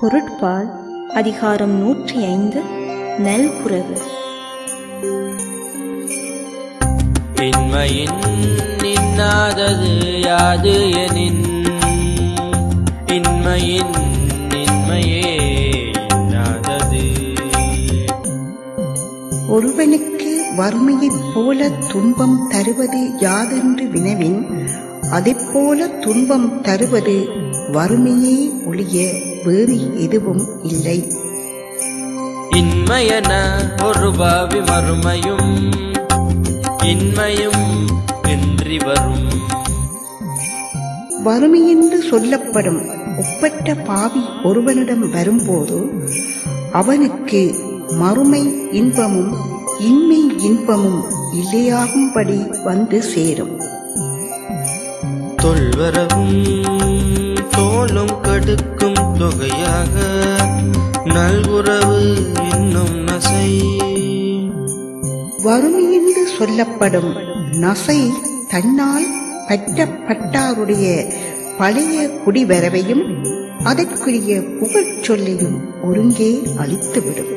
பொருட்பால் அதிகாரம் நூற்றி ஐந்து நல்குரவு இன்மையின் இன்னாதது யாது எனின்? இன்மையின் இன்மையே இன்னாதது. ஒருவனுக்கு வறுமையைப் போல துன்பம் தருவது யாதென்று வினவின் அதைப்போல துன்பம் தருவது வறுமையே ஒழிய வேறு எதுவும் இல்லை. இன்மையன ஒரு பாவி மறுமையும் இன்மையும் இன்றி வரும். வறுமையென்று சொல்லப்படும் ஒப்பற்ற பாவி ஒருவனிடம் வரும்போது அவனுக்கு மறுமை இன்பமும் இன்மை இன்பமும் இல்லையாகும்படி வந்து சேரும். தொல்வரவும் தோளும் கடுக்கும் தொகையாக நல்குறவு என்னும் நசை. வறுமையென்று சொல்லப்படும் நசை தன்னால் பற்றப்பட்டாருடைய பழைய குடிவரவையும் அதற்குரிய புகழ் சொல்லையும் ஒருங்கே அழித்துவிடும்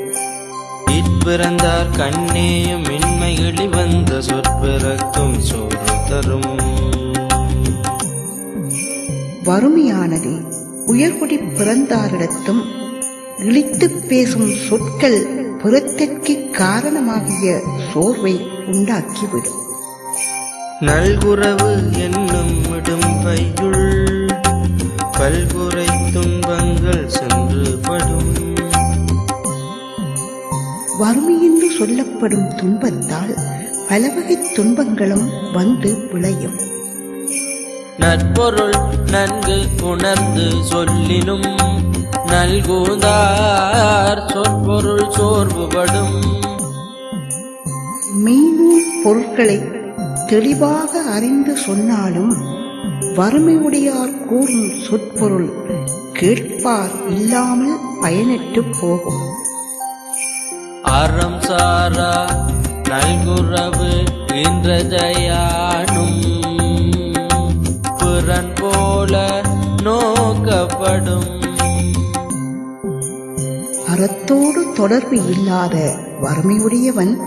இப்பிறந்தார் கண்ணேயும் இன்மைகளி வந்த சொற்பிறக்கும் சோறு தரும். வறுமையானது. உயர்குடி பிறந்தாரிடத்தும் இழித்துப் பேசும் சொற்கள் புறத்திற்கு காரணமாகிய சோர்வை உண்டாக்கிவிடும் நல்குறவு என்னும் இடும்பையுள் பல்குறை துன்பங்கள் சென்று படும் வறுமையென்று சொல்லப்படும் துன்பத்தால் பலவகை துன்பங்களும் வந்து விளையும். நற்பொருள் நன்கு உணர்ந்து சொல்லினும் நல்குந்தார் சொற்பொருள் சோர்வுபடும். மெய்நூல் பொருட்களை தெளிவாக அறிந்து சொன்னாலும் வறுமையுடையார் கூறும் சொற்பொருள் கேட்பார் இல்லாமல் பயனற்று போகும். அறம் சாரா நல்குறவு இன்றதையானும் போல நோக்கப்படும். அறத்தோடு தொடர்பு இல்லாத வறுமையுடையவன்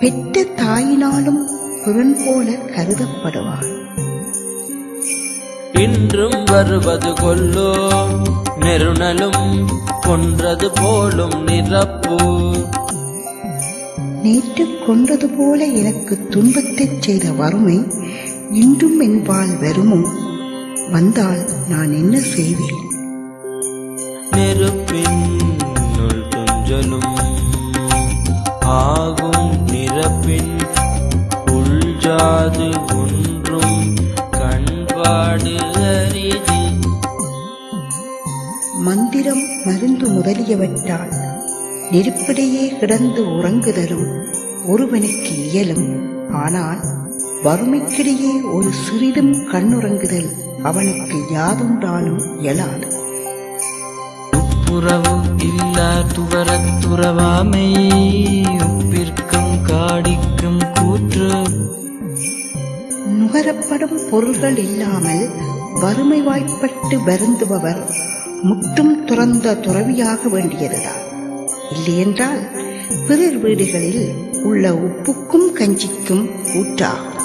பெற்ற தாயினாலும் பிறன் போல கருதப்படுவான். இன்றும் வருவது கொல்லோ நெருணலும் கொன்றது போலும் நிரப்பு. நேற்று கொன்றது போல எனக்கு துன்பத்தைச் செய்த வறுமை இன்றும் என்பால் வருமோ வந்தால் நான் என்ன செய்வேன்? நெருப்பின் துஞ்சலும் ஆகும் நிரப்பின் உள்ஜாது ஒன்றும் கண்பாடு அரிது. மந்திரம் மருந்து முதலியவற்றால் நெருப்பிடையே கிடந்து உறங்குதலும் ஒருவனுக்கு இயலும். ஆனால் வறுமைக்கிடையே ஒரு சிறிதும் கண்ணுறங்குதல் அவனுக்கு யாதொன்றாலும் இயலாது. உப்புறவு இல்லா துவரத் துறவாமை உப்பிற்கும் காடிக்கும் கூற்று. நுகரப்படும் பொருள்கள் இல்லாமல் வறுமை வாய்ப்பட்டு வருந்துபவர் முற்றும் துறந்த துறவியாக வேண்டியதுதான் இல்லையென்றால் பிறர் வீடுகளில் உள்ள உப்புக்கும் கஞ்சிக்கும் ஊற்றாகும்.